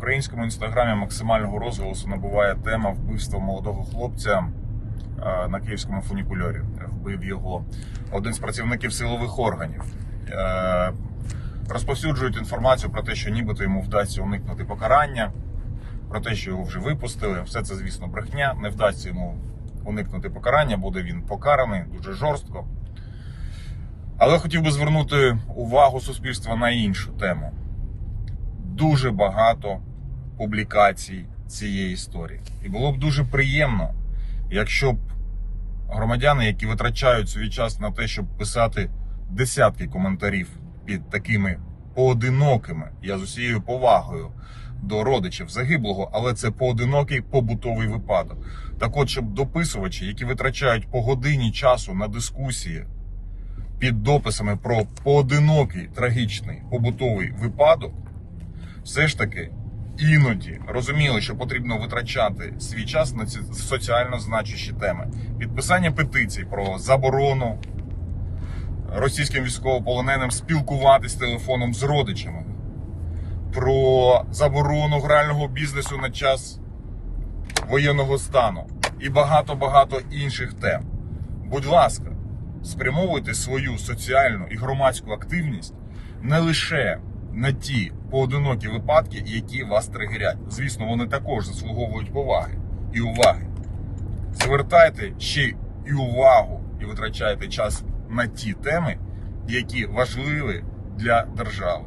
українському інстаграмі максимального розголосу набуває тема вбивства молодого хлопця е, на київському фунікульорі. Вбив його один з працівників силових органів. Е, Розповсюджують інформацію про те, що нібито йому вдасться уникнути покарання, про те, що його вже випустили. Все це, звісно, брехня. Не вдасться йому уникнути покарання, буде він покараний дуже жорстко. Але хотів би звернути увагу суспільства на іншу тему. Дуже багато публікацій цієї історії. І було б дуже приємно, якщо б громадяни, які витрачають свій час на те, щоб писати десятки коментарів під такими поодинокими, я з усією повагою до родичів загиблого, але це поодинокий побутовий випадок. Так от, щоб дописувачі, які витрачають по годині часу на дискусії під дописами про поодинокий трагічний побутовий випадок, все ж таки іноді розуміли, що потрібно витрачати свій час на ці соціально значущі теми. Підписання петицій про заборону російським військовополоненим спілкуватись телефоном з родичами, про заборону грального бізнесу на час воєнного стану і багато-багато інших тем. Будь ласка, спрямовуйте свою соціальну і громадську активність не лише на ті поодинокі випадки, які вас тригерять. Звісно, вони також заслуговують поваги і уваги. Звертайте ще і увагу і витрачайте час на ті теми, які важливі для держави.